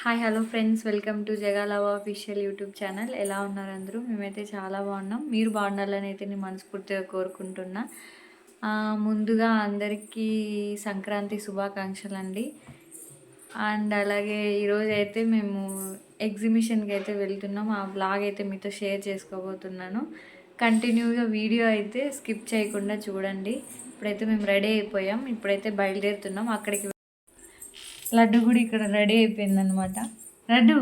Hi hello friends welcome to జగాలవ official YouTube channel ఎలా ఉన్నారు అందరూ? మేమైతే చాలా బాగున్నాం. మీరు బాగుండాలని అయితే నేను మనస్ఫూర్తిగా కోరుకుంటున్నా. ముందుగా అందరికీ సంక్రాంతి శుభాకాంక్షలు అండి అండ్ అలాగే ఈరోజు అయితే మేము ఎగ్జిబిషన్కి అయితే వెళ్తున్నాం. ఆ బ్లాగ్ అయితే మీతో షేర్ చేసుకోబోతున్నాను. కంటిన్యూగా వీడియో అయితే స్కిప్ చేయకుండా చూడండి. ఇప్పుడైతే మేము రెడీ అయిపోయాం. ఇప్పుడైతే బయలుదేరుతున్నాం. అక్కడికి లడ్డు కూడా ఇక్కడ రెడీ అయిపోయింది అనమాట లడ్డు.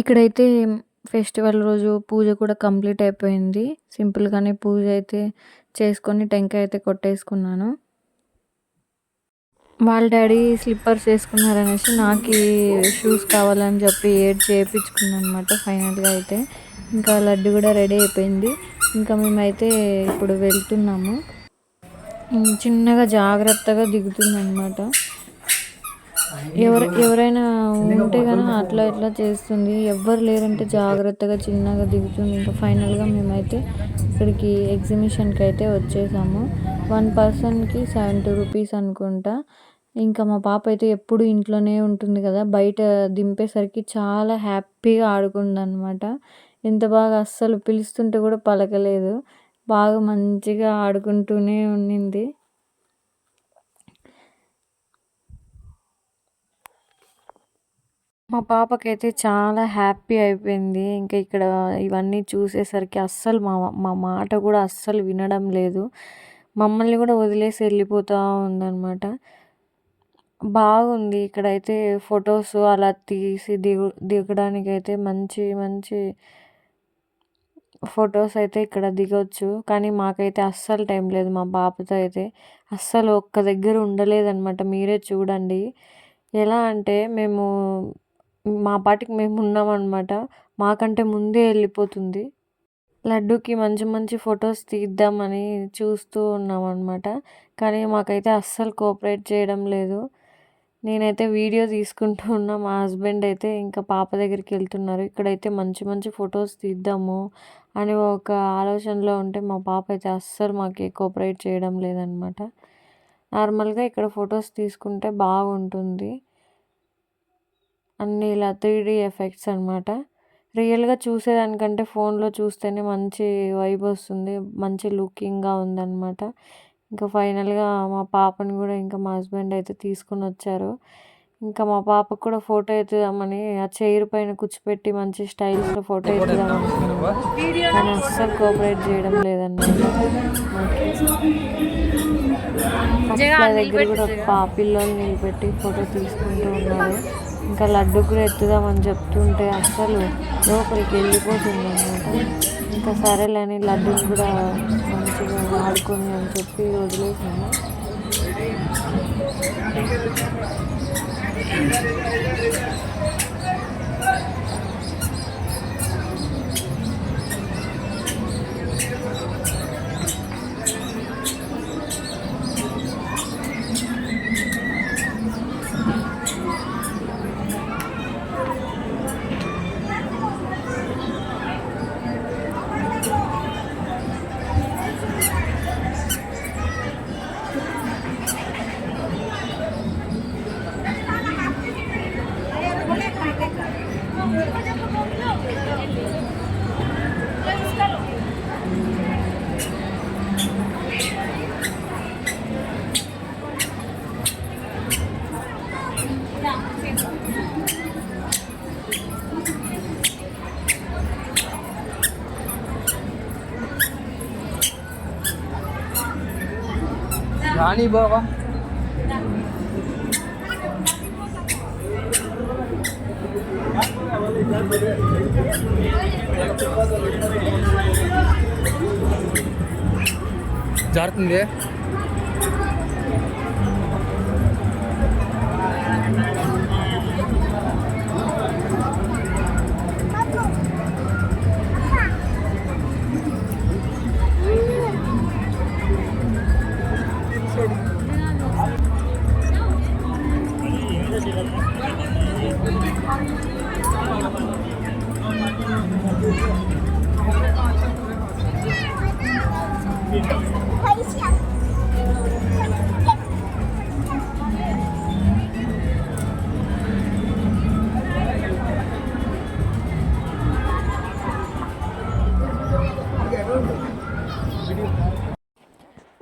ఇక్కడైతే ఫెస్టివల్ రోజు పూజ కూడా కంప్లీట్ అయిపోయింది. సింపుల్గానే పూజ అయితే చేసుకొని టెంకాయ అయితే కొట్టేసుకున్నాను. వాళ్ళ డాడీ స్లిప్పర్స్ వేసుకున్నారనేసి నాకు షూస్ కావాలని చెప్పి ఏడ్ చేయించుకున్నాను అనమాట ఫైనల్గా అయితే. ఇంకా లడ్డు కూడా రెడీ అయిపోయింది. ఇంకా మేమైతే ఇప్పుడు వెళ్తున్నాము. చిన్నగా జాగ్రత్తగా దిగుతుంది ఎవరు ఎవరైనా ఉంటే కనుక అట్లా ఇట్లా చేస్తుంది. ఎవ్వరు లేరంటే జాగ్రత్తగా చిన్నగా దిగుతుంది. ఇంకా ఫైనల్గా మేమైతే ఇక్కడికి ఎగ్జిబిషన్కి అయితే వచ్చేసాము. వన్ పర్సన్కి సెవెంటీ రూపీస్ అనుకుంటా. ఇంకా మా పాప అయితే ఎప్పుడు ఇంట్లోనే ఉంటుంది కదా బయట దింపేసరికి చాలా హ్యాపీగా ఆడుకుందనమాట ఎంత బాగా అస్సలు పిలుస్తుంటే కూడా పలకలేదు. బాగా మంచిగా ఆడుకుంటూనే ఉండింది. మా పాపకైతే చాలా హ్యాపీ అయిపోయింది. ఇంకా ఇక్కడ ఇవన్నీ చూసేసరికి అస్సలు మా మా మాట కూడా అస్సలు వినడం లేదు. మమ్మల్ని కూడా వదిలేసి వెళ్ళిపోతూ ఉందన్నమాట. బాగుంది. ఇక్కడైతే ఫొటోస్ అలా తీసి దిగు దిగడానికి అయితే మంచి మంచి ఫొటోస్ అయితే ఇక్కడ దిగొచ్చు. కానీ మాకైతే అస్సలు టైం లేదు మా పాపతో అయితే. అస్సలు ఒక్క దగ్గర ఉండలేదన్నమాట. మీరే చూడండి. ఎలా అంటే మేము మా పాటికి మేము ఉన్నామన్నమాట. మాకంటే ముందే వెళ్ళిపోతుంది. లడ్డూకి మంచి మంచి ఫొటోస్ తీద్దామని చూస్తూ ఉన్నామన్నమాట. కానీ మాకైతే అస్సలు కోఆపరేట్ చేయడం లేదు. నేనైతే వీడియో తీసుకుంటూ ఉన్నా మా హస్బెండ్ అయితే ఇంకా పాప దగ్గరికి వెళ్తున్నారు. ఇక్కడైతే మంచి మంచి ఫొటోస్ తీద్దాము అని ఒక ఆలోచనలో ఉంటే మా పాప అయితే అస్సలు మాకు కోఆపరేట్ చేయడం లేదనమాట. నార్మల్గా ఇక్కడ ఫొటోస్ తీసుకుంటే బాగుంటుంది. అన్నీ ఇలా త్రీ డీ ఎఫెక్ట్స్ అనమాట. రియల్గా చూసేదానికంటే ఫోన్లో చూస్తేనే మంచి వైబ్ వస్తుంది మంచి లుకింగ్గా ఉందన్నమాట ఇంకా ఫైనల్గా మా పాపని కూడా ఇంకా మా హస్బెండ్ అయితే తీసుకొని వచ్చారు. ఇంకా మా పాపకు కూడా ఫోటో ఎత్తుదామని ఆ చైర్ పైన కూర్చోపెట్టి మంచి స్టైల్స్లో ఫోటో ఎత్తుదాం కానీ అస్సలు కోఆపరేట్ చేయడం లేదన్నమాట. దగ్గర కూడా పా నిలబెట్టి ఫోటో తీసుకుంటూ ఉన్నారు. ఇంకా లడ్డు కూడా ఎత్తుదామని చెప్తుంటే అస్సలు లోపలికి వెళ్ళిపోతుంది అనమాట ఇంకా సరేలేని లడ్డు కూడా మంచిగా ఆడుకొని అని చెప్పి వదిలేసాను. Hani libo ako. Jartın diye.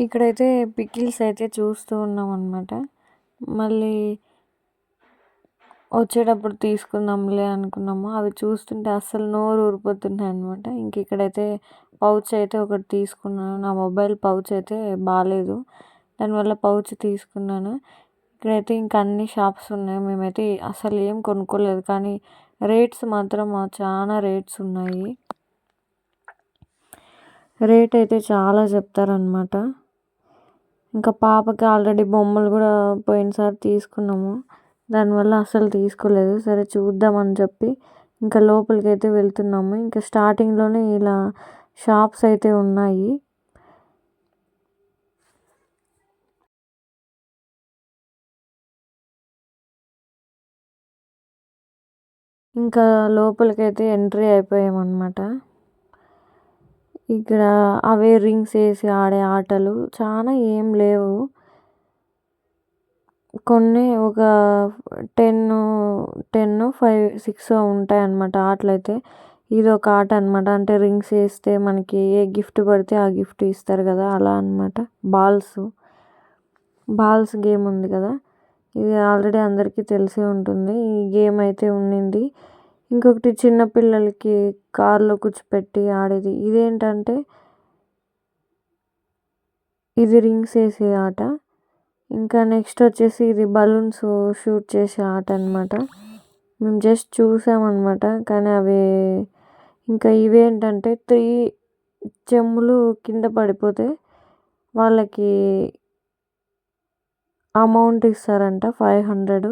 ఇక్కడైతే పికిల్స్ అయితే చూస్తూ ఉన్నాం అనమాట మళ్ళీ వచ్చేటప్పుడు తీసుకుందాంలే అనుకున్నాము. అవి చూస్తుంటే అస్సలు నోరు ఊరిపోతున్నాయి అనమాట ఇంక ఇక్కడైతే పౌచ్ అయితే ఒకటి తీసుకున్నాను. నా మొబైల్ పౌచ్ అయితే బాగాలేదు దానివల్ల పౌచ్ తీసుకున్నాను. ఇక్కడైతే ఇంక అన్ని షాప్స్ ఉన్నాయి. మేమైతే అసలు ఏం కొనుక్కోలేదు. కానీ రేట్స్ మాత్రం చాలా రేట్స్ ఉన్నాయి. రేట్ అయితే చాలా చెప్తారనమాట ఇంకా పాపకి ఆల్రెడీ బొమ్మలు కూడా పోయినసారి తీసుకున్నాము. దానివల్ల అస్సలు తీసుకోలేదు. సరే చూద్దామని చెప్పి ఇంకా లోపలికి అయితే వెళ్తున్నాము. ఇంకా స్టార్టింగ్లోనే ఇలా షాప్స్ అయితే ఉన్నాయి. ఇంకా లోపలికైతే ఎంట్రీ అయిపోయామన్నమాట. ఇక్కడ అవే రింగ్స్ వేసి ఆడే ఆటలు చాలా ఏం లేవు. కొన్ని ఒక టెన్ టెన్ ఫైవ్ సిక్స్ ఉంటాయి అన్నమాట ఆటలు అయితే ఇది ఒక ఆట అనమాట అంటే రింగ్స్ వేస్తే మనకి ఏ గిఫ్ట్ పడితే ఆ గిఫ్ట్ ఇస్తారు కదా అలా అనమాట బాల్స్ బాల్స్ గేమ్ ఉంది కదా. ఇది ఆల్రెడీ అందరికీ తెలిసే ఉంటుంది. ఈ గేమ్ అయితే ఉండింది ఇంకొకటి చిన్నపిల్లలకి కార్లో కూర్చోపెట్టి ఆడేది. ఇదేంటంటే ఇది రింగ్స్ వేసే ఆట. ఇంకా నెక్స్ట్ వచ్చేసి ఇది బలూన్స్ షూట్ చేసే ఆట అనమాట మేము జస్ట్ చూసామన్నమాట కానీ అవి ఇంకా ఇవేంటంటే త్రీ చెమ్ములు కింద పడిపోతే వాళ్ళకి అమౌంట్ ఇస్తారంట ఫైవ్ హండ్రెడ్.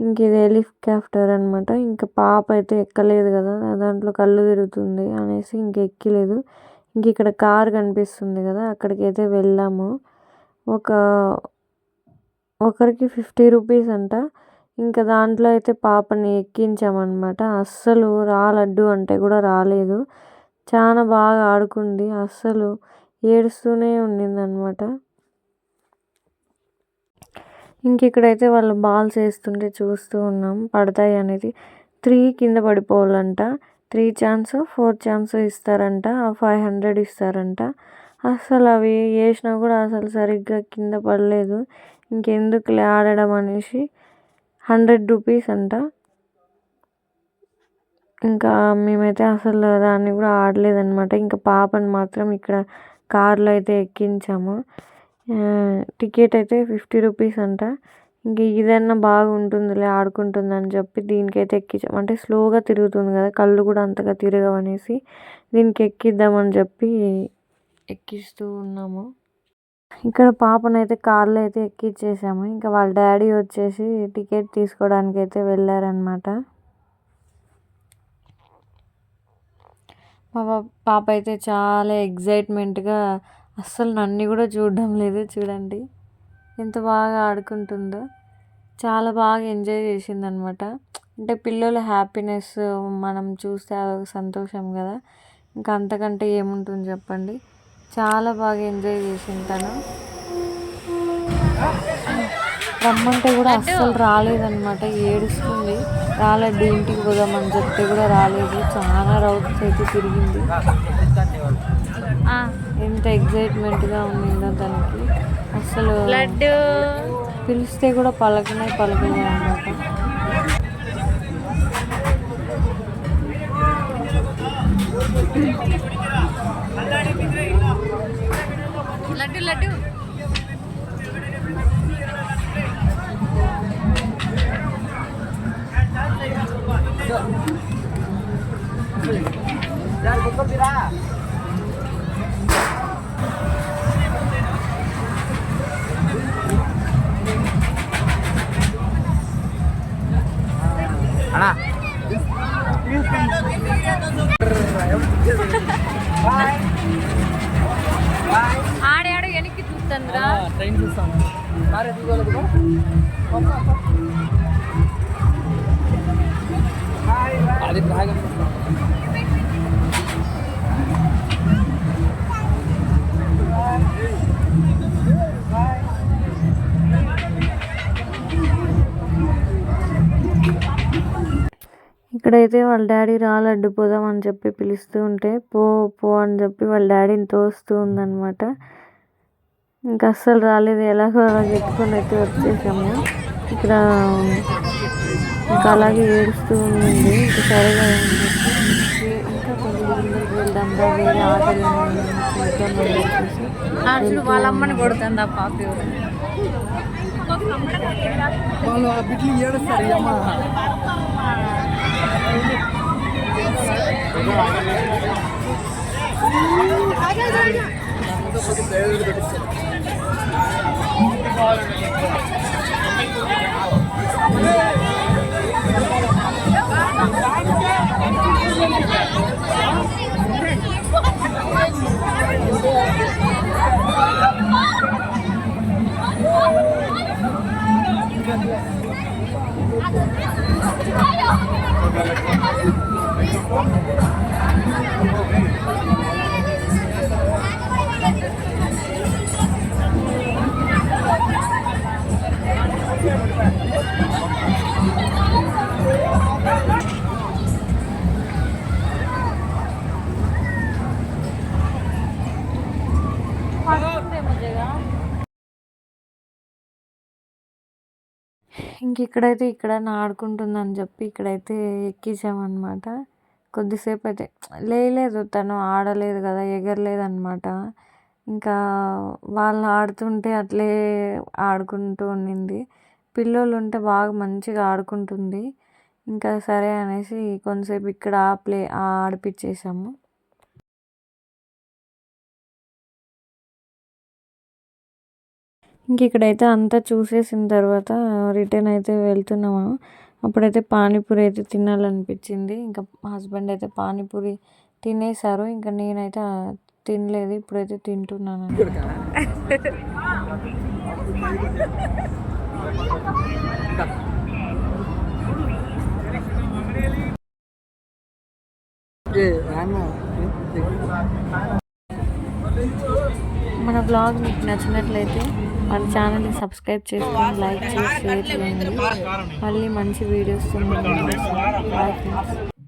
ఇంక ఇది హెలికాప్టర్ అనమాట ఇంకా పాప అయితే ఎక్కలేదు కదా దాంట్లో కళ్ళు తిరుగుతుంది అనేసి ఇంక ఎక్కలేదు. ఇంక ఇక్కడ కార్ కనిపిస్తుంది కదా అక్కడికి అయితే వెళ్ళాము. ఒక ఒకరికి ఫిఫ్టీ రూపీస్ అంట. ఇంకా దాంట్లో అయితే పాపని ఎక్కించామన్నమాట. అస్సలు రా లడ్డు అంటే కూడా రాలేదు. చాలా బాగా ఆడుకుంది అస్సలు ఏడుస్తూనే ఉండింది అనమాట ఇంక ఇక్కడైతే వాళ్ళు బాల్స్ వేస్తుంటే చూస్తూ ఉన్నాం. పడతాయి అనేది. త్రీ కింద పడిపోవాలంట. త్రీ ఛాన్స్ ఫోర్ ఛాన్స్ ఇస్తారంట. ఫైవ్ హండ్రెడ్ ఇస్తారంట. అసలు అవి వేసినా కూడా అసలు సరిగ్గా కింద పడలేదు. ఇంకెందుకులే ఆడడం అనేసి హండ్రెడ్ రూపీస్ అంట. ఇంకా మేమైతే అసలు దాన్ని కూడా ఆడలేదన్నమాట. ఇంకా పాపని మాత్రం ఇక్కడ కార్లో అయితే ఎక్కించాము. టికెట్ అయితే ఫిఫ్టీ రూపీస్ అంట. ఇంక ఇదన్నా బాగుంటుందిలే ఆడుకుంటుంది అని చెప్పి దీనికైతే ఎక్కించాం అంటే స్లోగా తిరుగుతుంది కదా కళ్ళు కూడా అంతగా తిరగవనేసి దీనికి ఎక్కిద్దామని చెప్పి ఎక్కిస్తూ ఉన్నాము. ఇక్కడ పాపనైతే కార్లో అయితే ఎక్కిచ్చేసాము. ఇంకా వాళ్ళ డాడీ వచ్చేసి టికెట్ తీసుకోవడానికి అయితే వెళ్ళారనమాట పాప పాప అయితే చాలా ఎగ్జైట్మెంట్గా అస్సలు నన్ను కూడా చూడడం లేదు చూడండి. ఎంత బాగా ఆడుకుంటుందో. చాలా బాగా ఎంజాయ్ చేసింది అనమాట అంటే పిల్లల హ్యాపీనెస్ మనం చూస్తే అదొక సంతోషం కదా. ఇంకా అంతకంటే ఏముంటుంది చెప్పండి. చాలా బాగా ఎంజాయ్ చేసింది తను. రమ్మంటే కూడా అస్సలు రాలేదన్నమాట ఏడుస్తుంది. రాలేదు ఇంటికి పోదామని చెప్తే కూడా రాలేదు. చాలా రౌండ్స్ అయితే తిరిగింది. ఎంత ఎగ్జైట్మెంట్గా ఉండిందో తనకి. అసలు లడ్డు. పిలిస్తే కూడా పలకనే పలకలే అన్నమాట. లడ్డు లడ్డు. ఇక్కడైతే వాళ్ళ డాడీ రాలడ్డు పోదాం అని చెప్పి పిలుస్తూ ఉంటే పో పో అని చెప్పి వాళ్ళ డాడీని తోస్తూ ఉందనమాట ఇంకా అస్సలు రాలేదు. ఎలాగో అలా చెప్పుకొని అయితే వచ్చేసాము. ఇక్కడ ఇంకా అలాగే ఏడుస్తూ ఉండింది ఇంకా సరేగా అని చెప్పి ఇంకా కొంచెం ముందరికి వెళ్దాం రా వేరే ఆటలు ఉన్నాయి అని చెప్పేసి చూడు వాళ్ళ అమ్మని కొడుతుంది ఆ పాపి వాళ్ళు ఆ బిడ్డలు ఏడుస్తారు ఈ అమ్మ ఇంక ఇక్కడైతే ఇక్కడ ఆడుకుంటుందని చెప్పి ఇక్కడైతే ఎక్కించామన్నమాట కొద్దిసేపు అయితే లేయలేదు తను ఆడలేదు కదా ఎగరలేదు అనమాట ఇంకా వాళ్ళు ఆడుతుంటే అట్లే ఆడుకుంటూ ఉండింది. పిల్లోళ్ళు ఉంటే బాగా మంచిగా ఆడుకుంటుంది. ఇంకా సరే అనేసి కొంతసేపు ఇక్కడ ఆ ప్లే ఆడిపించేసాము ఇంక ఇక్కడైతే అంతా చూసేసిన తర్వాత రిటర్న్ అయితే వెళ్తున్నాము. అప్పుడైతే పానీపూరి అయితే తినాలనిపించింది. ఇంకా హస్బెండ్ అయితే పానీపూరి తినేసారు ఇంకా నేనైతే తినలేదు. ఇప్పుడైతే తింటున్నాను. మన బ్లాగ్ మీకు నచ్చినట్లయితే మన ఛానల్ని సబ్స్క్రైబ్ చేసుకొని లైక్ చేసి షేర్ చేయండి. మళ్ళీ మంచి వీడియోస్ బాయ్ ఫ్రెండ్స్